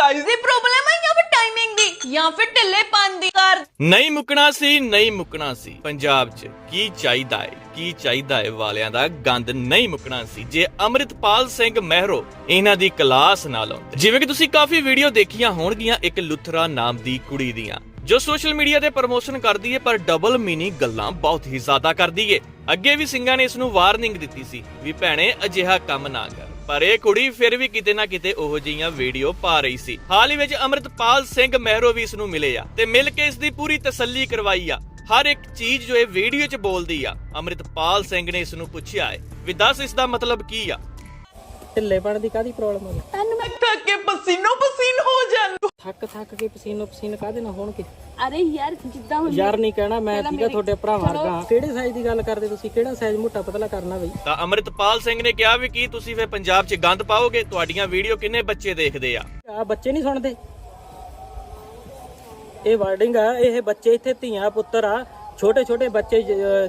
Size ਦੀ problem ਹੈ ਜਾਂ ਫਿਰ ਟਾਈਮਿੰਗ ਦੀ? ਜਾਂ ਫਿਰ ਢਿੱਲੇ ਦੀ? ਕਰ ਨਹੀਂ ਮੁੱਕਣਾ ਸੀ ਨਹੀਂ ਮੁੱਕਣਾ ਸੀ। ਪੰਜਾਬ 'ਚ ਕੀ ਚਾਹੀਦਾ ਹੈ ਕੀ ਚਾਹੀਦਾ ਹੈ ਵਾਲਿਆਂ ਦਾ ਗੰਦ ਨਹੀਂ ਮੁੱਕਣਾ ਸੀ। ਜੇ ਅਮਰਿਤਪਾਲ ਸਿੰਘ ਮਹਿਰੋ ਇਹਨਾਂ ਦੀ ਕਲਾਸ ਨਾਲ ਆਉਂਦੇ ਜਿਵੇਂ ਕਿ ਤੁਸੀਂ ਕਾਫੀ ਵੀਡੀਓ ਦੇਖੀਆਂ ਹੋਣਗੀਆਂ ਇੱਕ ਲੁਥਰਾ ਨਾਮ ਦੀ ਕੁੜੀ ਦੀਆਂ ਜੋ ਸੋਸ਼ਲ ਮੀਡੀਆ ਤੇ ਪ੍ਰਮੋਸ਼ਨ ਕਰਦੀ ਹੈ ਪਰ ਡਬਲ ਮੀਨਿੰਗ ਗੱਲਾਂ ਬਹੁਤ ਹੀ ਜ਼ਿਆਦਾ ਕਰਦੀ ਹੈ ਅੱਗੇ ਵੀ ਸਿੰਘਾਂ ਨੇ ਇਸ ਨੂੰ ਵਾਰਨਿੰਗ ਦਿੱਤੀ ਸੀ ਵੀ ਭੈਣੇ ਅਜਿਹਾ ਕੰਮ ਨਾ ਕਰ। ਪਰ ਇਹ ਕੁੜੀ ਫਿਰ ਵੀ ਕਿਤੇ ਨਾ ਕਿਤੇ ਉਹੋ ਜਿਹੀਆਂ ਵੀਡੀਓ ਪਾ ਰਹੀ ਸੀ। ਹਾਲ ਹੀ ਵਿੱਚ ਅਮਰਿਤਪਾਲ ਸਿੰਘ ਮਹਿਰੋ ਵੀ ਇਸ ਨੂੰ ਮਿਲੇ ਆ ਤੇ ਮਿਲ ਕੇ ਇਸ ਦੀ ਪੂਰੀ ਤਸੱਲੀ ਕਰਵਾਈ ਆ। ਹਰ ਇੱਕ ਚੀਜ਼ ਜੋ ਇਹ ਵੀਡੀਓ 'ਚ ਬੋਲਦੀ ਆ ਅਮਰਿਤਪਾਲ ਸਿੰਘ ਨੇ ਇਸ ਨੂੰ ਪੁੱਛਿਆ ਹੈ ਵੀ ਦੱਸ ਇਸ ਦਾ ਮਤਲਬ ਕੀ ਆ? ਢਿੱਲੇਪਣ ਦੀ ਕਾਦੀ ਪ੍ਰੋਬਲਮ ਹੈ ਤੈਨੂੰ ਮੈਂ ਥੱਕ ਕੇ ਪਸੀਨੋ ਪਸੀਨ ਹੋ ਜਾਂਦਾ। ਥੱਕ ਥੱਕ ਕੇ ਪਸੀਨੋ ਪਸੀਨ ਕਾਦੇ ਨਾਲ ਹੋਣਗੇ? ਅਰੇ ਯਾਰ ਜਿੱਦਾਂ ਹੁਣ ਯਾਰ ਨਹੀਂ ਕਹਿਣਾ ਮੈਂ ਠੀਕਾ ਤੁਹਾਡੇ ਭਰਾ ਵਰਗਾ। ਕਿਹੜੇ ਸਾਈਜ਼ ਦੀ ਗੱਲ ਕਰਦੇ ਤੁਸੀਂ? ਕਿਹੜਾ ਸਾਈਜ਼ ਮੋਟਾ ਪਤਲਾ ਕਰਨਾ ਬਈ? ਤਾਂ ਅਮਰਿਤਪਾਲ ਸਿੰਘ ਨੇ ਕਿਹਾ ਵੀ ਕੀ ਤੁਸੀਂ ਫਿਰ ਪੰਜਾਬ 'ਚ ਗੰਦ ਪਾਓਗੇ? ਤੁਹਾਡੀਆਂ ਵੀਡੀਓ ਕਿੰਨੇ ਬੱਚੇ ਦੇਖਦੇ ਆ? ਆ ਬੱਚੇ ਨਹੀਂ ਸੁਣਦੇ। ਇਹ ਵਰਡਿੰਗ ਆ ਇਹ ਬੱਚੇ ਇੱਥੇ ਧੀਆਂ ਪੁੱਤਰ ਆ। ਛੋਟੇ ਛੋਟੇ ਬੱਚੇ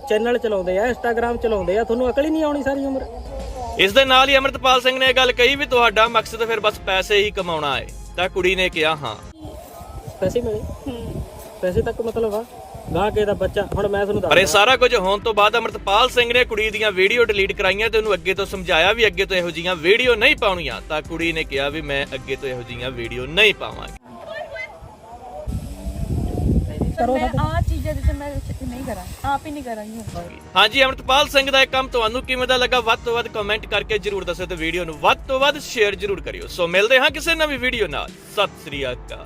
ਚੈਨਲ ਚਲਾਉਂਦੇ ਆ ਇੰਸਟਾਗ੍ਰam ਚਲਾਉਂਦੇ ਆ। ਤੁਹਾਨੂੰ ਅਕਲ ਹੀ ਨਹੀਂ ਆਉਣੀ ਸਾਰੀ ਉਮਰ। ਇਸ ਦੇ ਨਾਲ ਹੀ ਅਮਰਿਤਪਾਲ ਸਿੰਘ ਨੇ ਇਹ ਗੱਲ ਕਹੀ ਵੀ ਤੁਹਾਡਾ ਮਕਸਦ ਫਿਰ ਬਸ ਪੈਸੇ ਹੀ ਕਮਾਉਣਾ ਹੈ। ਤਾਂ ਕੁੜੀ ਨੇ ਕਿਹਾ ਹਾਂ। ਪੈਸੇ ਮਿਲੇ। ਪੈਸੇ ਤੱਕ ਮਤਲਬ ਆ। ਗਾਂ ਕੇ ਦਾ ਬੱਚਾ ਹੁਣ ਮੈਂ ਤੁਹਾਨੂੰ ਪਰ ਇਹ ਦੱਸ ਸਾਰਾ ਕੁਝ ਹੋਣ ਤੋਂ ਬਾਅਦ ਅਮਰਿਤਪਾਲ ਸਿੰਘ ਨੇ ਕੁੜੀ ਦੀਆਂ ਵੀਡੀਓ ਡਿਲੀਟ ਕਰਾਈਆਂ ਤੇ ਉਹਨੂੰ ਅੱਗੇ ਤੋਂ ਸਮਝਾਇਆ ਵੀ ਅੱਗੇ ਤੋਂ ਇਹੋ ਜਿਹੀਆਂ ਵੀਡੀਓ ਨਹੀਂ ਪਾਉਣੀਆਂ। ਤਾਂ ਕੁੜੀ ਨੇ ਕਿਹਾ ਵੀ ਮੈਂ ਅੱਗੇ ਤੋਂ ਇਹੋ ਜਿਹੀਆਂ ਵੀਡੀਓ ਨਹੀਂ ਪਾਵਾਂਗੀ। ਮੈਂ ਆ ਚੀਜ਼ਾਂ ਦੇ ਤੇ ਮੈਂ ਨਹੀਂ ਕਰਾਂ ਆਪ ਹੀ ਨਹੀਂ ਕਰਾਂਗੀ ਹੁਣ ਹਾਂਜੀ ਅਮਰਿਤਪਾਲ ਸਿੰਘ ਦਾ ਇਹ ਕੰਮ ਤੁਹਾਨੂੰ ਕਿਵੇਂ ਦਾ ਲੱਗਾ ਵੱਧ ਤੋਂ ਵੱਧ ਕਮੈਂਟ ਕਰਕੇ ਜਰੂਰ ਦੱਸੋ ਤੇ ਵੀਡੀਓ ਨੂੰ ਵੱਧ ਤੋਂ ਵੱਧ ਸ਼ੇਅਰ ਜਰੂਰ ਕਰਿਓ। ਸੋ ਮਿਲਦੇ ਹਾਂ ਕਿਸੇ ਨਵੀਂ ਵੀਡੀਓ ਨਾਲ। ਸਤਿ ਸ੍ਰੀ ਅਕਾਲ।